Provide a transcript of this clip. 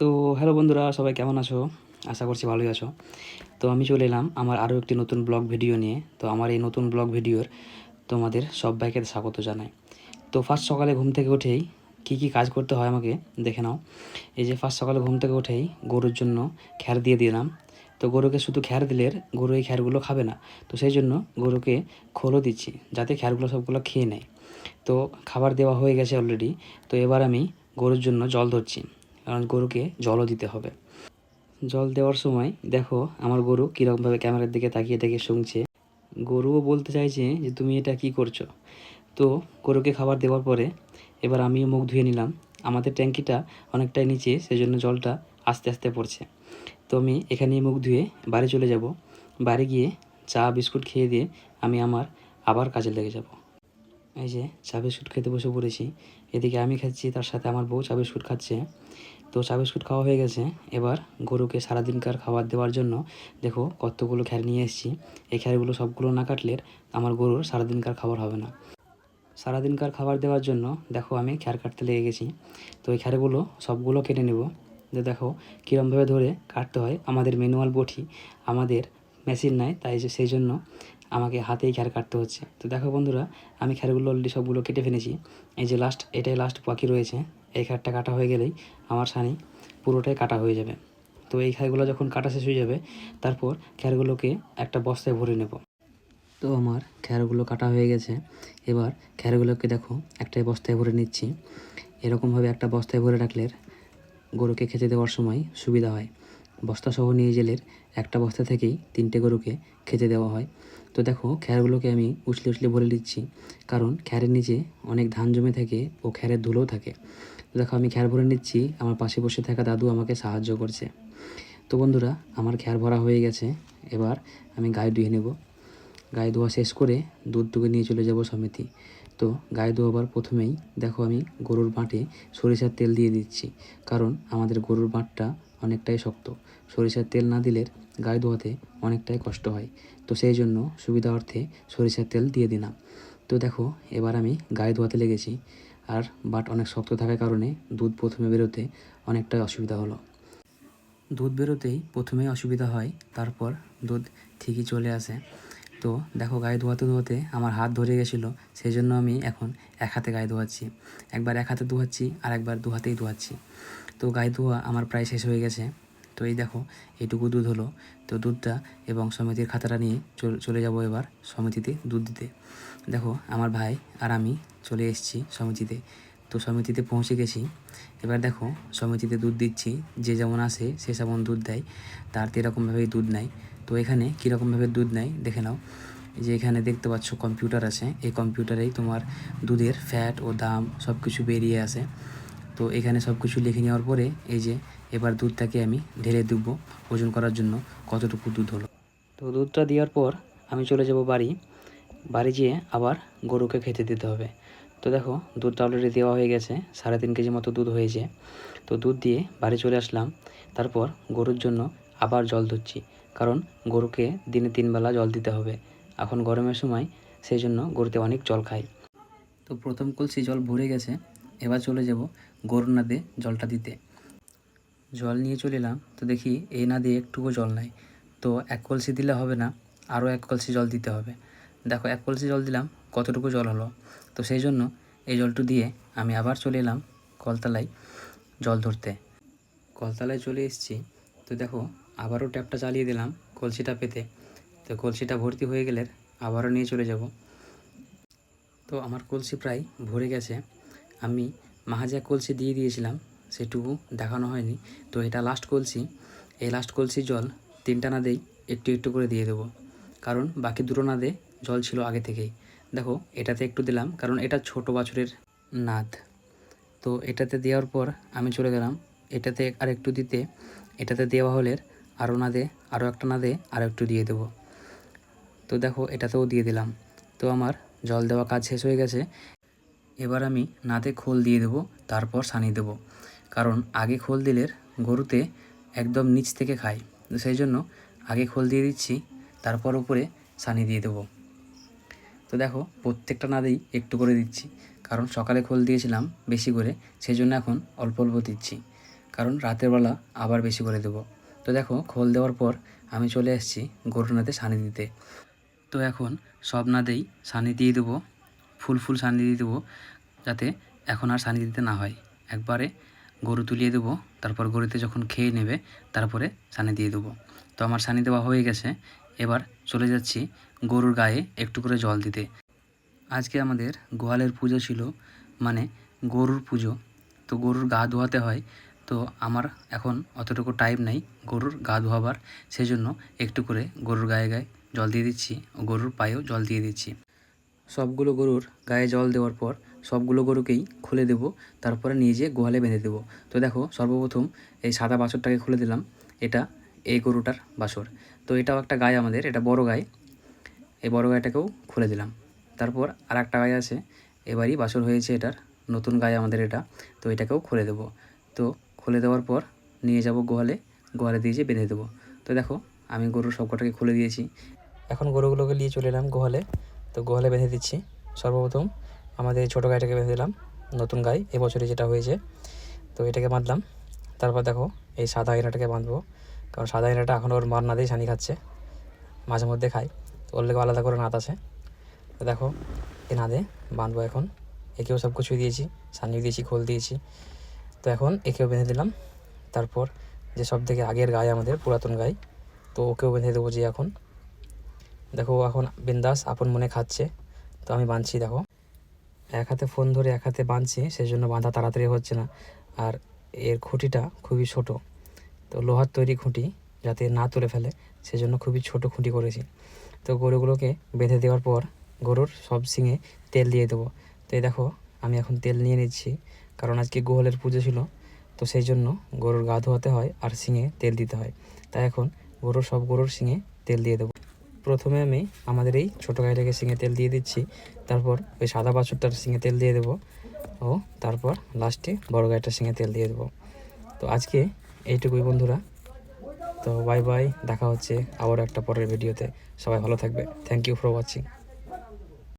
তো হ্যালো বন্ধুরা, সবাই কেমন আছো? আশা করছি ভালোই আছো। তো আমি চলে এলাম আমার আরও একটি নতুন ব্লগ ভিডিও নিয়ে। তো আমার এই নতুন ব্লগ ভিডিওর তোমাদের সবাইকে স্বাগত জানাই। তো ফার্স্ট সকালে ঘুম থেকে উঠেই কী কী কাজ করতে হয় আমাকে দেখে নাও। এই যে ফার্স্ট সকালে ঘুম থেকে উঠেই গরুর জন্য খ্যার দিয়ে দিলাম। তো গরুকে শুধু খ্যার দিলে গরু এই খ্যারগুলো খাবে না। তো সেই জন্য গরুকে খোলও দিচ্ছি, যাতে খ্যারগুলো সবগুলো খেয়ে নেয়। তো খাবার দেওয়া হয়ে গেছে অলরেডি তো এবার আমি গরুর জন্য জল ধরছি। কারণ গরুকে জলও দিতে হবে। জল দেওয়ার সময় দেখো আমার গরু কীরকমভাবে ক্যামেরার দিকে তাকিয়ে তাকিয়ে শুনছে। গরুও বলতে চাইছে যে, তুমি এটা কি করছ? তো গরুকে খাবার দেওয়ার পরে এবার আমিও মুখ ধুয়ে নিলাম। আমাদের ট্যাঙ্কিটা অনেকটাই নিচে, সেজন্য জলটা আস্তে আস্তে পড়ছে। তো আমি এখানেই মুখ ধুয়ে বাড়ি চলে যাব। বাড়ি গিয়ে চা, বিস্কুট খেয়ে দিয়ে আমি আমার আবার কাজে লেগে যাব। এই যে চা বিস্কুট খেতে বসে পড়েছি। এদিকে আমি খাচ্ছি, তার সাথে আমার বউ চা বিস্কুট খাচ্ছে। তো চা বিস্কুট খাওয়া হয়ে গেছে। এবার গরুকে সারাদিনকার খাবার দেওয়ার জন্য দেখো কতগুলো খ্যার নিয়ে এসেছি। এই খ্যারগুলো সবগুলো না কাটলে আমার গরুর সারাদিনকার খাবার হবে না। সারাদিনকার খাবার দেওয়ার জন্য দেখো আমি খ্যার কাটতে লেগে গেছি। তো এই খ্যারগুলো সবগুলো কেটে নেব। যে দেখো কীরমভাবে ধরে কাটতে হয়। আমাদের ম্যানুয়াল বটি আমাদের মেশিন নাই, তাই সেই জন্য আমাকে হাতেই খ্যার কাটতে হচ্ছে। তো দেখো বন্ধুরা, আমি খ্যারগুলো অলরেডি সবগুলো কেটে ফেলেছি। এই যে লাস্ট এটাই লাস্ট বাকি রয়েছে। এই খ্যারটা কাটা হয়ে গেলেই আমার সানি পুরোটাই কাটা হয়ে যাবে। তো এই খ্যারগুলো যখন কাটা শেষ হয়ে যাবে, তারপর খ্যারগুলোকে একটা বস্তায় ভরে নেব। তো আমার খ্যারগুলো কাটা হয়ে গেছে। এবার খ্যারগুলোকে দেখো, একটাই বস্তায় ভরে নিচ্ছি। এরকমভাবে একটা বস্তায় ভরে রাখলে গরুকে খেতে দেওয়ার সময় সুবিধা হয়। বস্তা সহ নিয়ে গেলের একটা বস্তা থেকেই তিনটে গরুকে খেতে দেওয়া হয়। তো দেখো খ্যারগুলোকে আমি উছলে উছলে ভরে দিচ্ছি। কারণ খ্যারের নিচে অনেক ধান জমে থাকে ও খ্যারের ধুলোও থাকে। তো দেখো, আমি খ্যার ভরে নিচ্ছি। আমার পাশে বসে থাকা দাদু আমাকে সাহায্য করছে। তো বন্ধুরা, আমার খ্যার ভরা হয়ে গেছে। এবার আমি গায়ে ধুয়ে নেব। গায়ে ধোয়া শেষ করে দুধটুকু নিয়ে চলে যাব সমিতি। তো গায়ে ধোয়াবার প্রথমেই দেখো, আমি গরুর বাঁটে সরিষার তেল দিয়ে দিচ্ছি। কারণ আমাদের গরুর বাঁটটা অনেকটাই শক্ত। সরিষার তেল না দিলে গায়ে ধোয়াতে অনেকটাই কষ্ট হয়। তো সেই জন্য সুবিধা অর্থে সরিষার তেল দিয়ে দিলাম। তো দেখো, এবার আমি গায়ে ধোয়াতে লেগেছি। আর বাট অনেক শক্ত থাকার কারণে দুধ প্রথমে বেরোতে অনেকটাই অসুবিধা হলো। দুধ বেরোতেই প্রথমে অসুবিধা হয়, তারপর দুধ ঠিকই চলে আসে। তো দেখো, গায়ে ধোয়াতে ধোয়াতে আমার হাত ধরে গেছিল, সেই জন্য আমি এখন এক হাতে গায়ে ধোয়াচ্ছি। একবার এক হাতে ধোয়াচ্ছি আর একবার দু হাতেই ধোয়াচ্ছি। তো গায়ে ধোয়া আমার প্রায় শেষ হয়ে গেছে। তো এই দেখো, এইটুকু দুধ হলো। তো দুধটা এবং সমিতির খাতাটা নিয়ে চল- যাব এবার সমিতিতে দুধ দিতে। দেখো, আমার ভাই আর আমি চলে এসেছি সমিতিতে। তো সমিতিতে পৌঁছে গেছি। এবার দেখো, সমিতিতে দুধ দিচ্ছি। যে যেমন আসে, সে যেমন দুধ দেয়। তার তো এরকমভাবেই দুধ নেয়। তো এখানে কীরকমভাবে দুধ নেয়, দেখে নাও। যে এখানে দেখতে পাচ্ছ, কম্পিউটার আছে। এই কম্পিউটারেই তোমার দুধের ফ্যাট ও দাম সব কিছু বেরিয়ে আসে। তো এখানে সব কিছু লিখে নেওয়ার পরে এই যে এবার দুধটাকে আমি ঢেলে দেবো ওজন করার জন্য কতটুকু দুধ হলো। তো দুধটা দেওয়ার পর আমি চলে যাব বাড়ি। বাড়ি যেয়ে আবার গরুকে খেতে দিতে হবে। তো দেখো, দুধটা অলরেডি দেওয়া হয়ে গেছে, সাড়ে তিন কেজি মতো দুধ হয়েছে। তো দুধ দিয়ে বাড়ি চলে আসলাম। তারপর গরুর জন্য আবার জল ধুচ্ছি কারণ গরুকে দিনে তিনবেলা জল দিতে হবে। এখন গরমের সময় সেই জন্য গরুতে অনেক জল খায় তো প্রথম কলসি জল ভরে গেছে এবার চলে যাব গরুর নাদে জলটা দিতে। জল নিয়ে চলে এলাম, তো দেখি এই নাদে একটুকু জল নাই। তো এক কলসি দিলে হবে না, আরও এক কলসি জল দিতে হবে। দেখো, এক কলসি জল দিলাম, কতটুকু জল হলো? তো সেই জন্য এই জলটু দিয়ে আমি আবার চলে এলাম কলতলায় জল ধরতে। কলতলায় চলে এসেছি, তো দেখো, আবারও ট্যাপটা চালিয়ে দিলাম কলসিটা পেতে। তো কলসিটা ভর্তি হয়ে গেলে আবারও নিয়ে চলে যাব। তো আমার কলসি প্রায় ভরে গেছে। আমি মাহাজা কলসি দিয়ে দিয়েছিলাম, সেটুকু দেখানো হয়নি। তো এটা লাস্ট কলসি, এই লাস্ট কলসি জল তিনটা নাদেই একটু একটু করে দিয়ে দেবো। কারণ বাকি দুটো নাদে জল ছিল আগে থেকেই। দেখো, এটাতে একটু দিলাম, কারণ এটা ছোট বাছুরের নাদ। তো এটাতে দেওয়ার পর আমি চলে গেলাম। এটাতে আর একটু দিতে, এটাতে দেওয়া হলে আরও না দে আরও একটা না দে আরও একটু দিয়ে দেবো। তো দেখো, এটাতেও দিয়ে দিলাম। তো আমার জল দেওয়া কাজ শেষ হয়ে গেছে। এবার আমি নাতে খোল দিয়ে দেবো, তারপর সানি দেবো। কারণ আগে খোল দিলে গরুতে একদম নিচ থেকে খায়। তো সেই জন্য আগে খোল দিয়ে দিচ্ছি, তারপর উপরে সানি দিয়ে দেবো। তো দেখো, প্রত্যেকটা নাদেই একটু করে দিচ্ছি। কারণ সকালে খোল দিয়েছিলাম বেশি করে সেই জন্য এখন অল্প অল্প দিচ্ছি। কারণ রাতের বেলা আবার বেশি করে দেবো। তো দেখো, খোল দেওয়ার পর আমি চলে এসেছি গরুর নাতে সানি দিতে। তো এখন সব নাদেই সানি দিয়ে দেবো। ফুল ফুল সানি দিয়ে দেবো, যাতে এখন আর সানি দিতে না হয়। একবারে গরু তুলিয়ে দেবো, তারপর গরুতে যখন খেয়ে নেবে, তারপরে সানি দিয়ে দেবো। তো আমার সানি দেওয়া হয়ে গেছে। এবার চলে যাচ্ছি গরুর গায়ে একটু করে জল দিতে। আজকে আমাদের গোয়ালের পুজো ছিল মানে গরুর পুজো। তো গরুর গা ধোয়াতে হয়, তো আমার এখন অতটুকু টাইম নেই গরুর গা ধোয়াবার। সেই জন্য একটু করে গরুর গায়ে গায়ে জল দিয়ে দিচ্ছি, ও গরুর পায়েও জল দিয়ে দিচ্ছি। সবগুলো গরুর গায়ে জল দেওয়ার পর সবগুলো গরুকেই খুলে দেব, তারপরে নিয়ে যেয়ে গোয়ালে বেঁধে দেবো। তো দেখো, সর্বপ্রথম এই সাদা বাছরটাকে খুলে দিলাম। এটা এই গরুটার বাছর। তো এটাও একটা গায়ে আমাদের, এটা বড় গায়ে। এই বড় গায়েটাকেও খুলে দিলাম। তারপর আর একটা গায়ে আছে, এবারই বাছর হয়েছে এটার। নতুন গায়ে আমাদের এটা। তো এটাকেও খুলে দেবো। তো খুলে দেওয়ার পর নিয়ে যাব গোয়ালে গোয়ালে দিয়ে যেয়ে বেঁধে দেবো। তো দেখো, আমি গরুর সবকটাকে খুলে দিয়েছি। এখন গরুগুলোকে নিয়ে চলে এলাম গোয়ালে। তো গোয়ালে বেঁধে দিচ্ছি। সর্বপ্রথম আমাদের ছোটো গাইটাকে বেঁধে দিলাম। নতুন গাই এবছরে যেটা হয়েছে। তো এটাকে বাঁধলাম। তারপর দেখো, এই সাদা হিরাটাকে বাঁধবো। কারণ সাদা হিরাটা এখন ওর মার না দিয়ে ছানি খাচ্ছে। মাঝে মধ্যে খায়। তো ওর লেগে আলাদা করে নাত আছে। তো দেখো, এই নাদে বাঁধবো এখন। একেও সব কিছুই দিয়েছি। সানিও দিয়েছি, খোল দিয়েছি। তো এখন একেও বেঁধে দিলাম। তারপর যে সব থেকে আগের গায়ে আমাদের, পুরাতন গায়ে তো ওকেও বেঁধে দেবো যে এখন। দেখো এখন বিন্দাস, আপন মনে খাচ্ছে। তো আমি বাঁধছি, দেখো। এক হাতে ফোন ধরে এক হাতে বাঁধছি সেই জন্য বাঁধা তাড়াতাড়ি হচ্ছে না। আর এর খুঁটিটা খুবই ছোট। তো লোহার তৈরি খুঁটি যাতে না তুলে ফেলে, সেজন্য খুবই ছোট খুঁটি করেছি। তো গরুগুলোকে বেঁধে দেওয়ার পর গরুর সব সিঙে তেল দিয়ে দেবো। তো এই দেখো, আমি এখন তেল নিয়ে নিচ্ছি, কারণ আজকে গোহলের পুজো ছিল। তো সেই জন্য গরুর গা ধোয়াতে হয় আর সিঙে তেল দিতে হয়। তাই এখন গরুর সব গরুর সিঙে তেল দিয়ে দেবো। প্রথমে আমি আমাদের এই ছোটো গাড়িটাকে সিঙে তেল দিয়ে দিচ্ছি। তারপর ওই সাদা বাছুরটার সিঙে তেল দিয়ে দেবো। ও, তারপর লাস্টে বড় গাড়িটার সিঙে তেল দিয়ে দেবো। তো আজকে এইটুকুই বন্ধুরা। তো বাই বাই, দেখা হচ্ছে আবার একটা পরের ভিডিওতে। সবাই ভালো থাকবে। Thank you for watching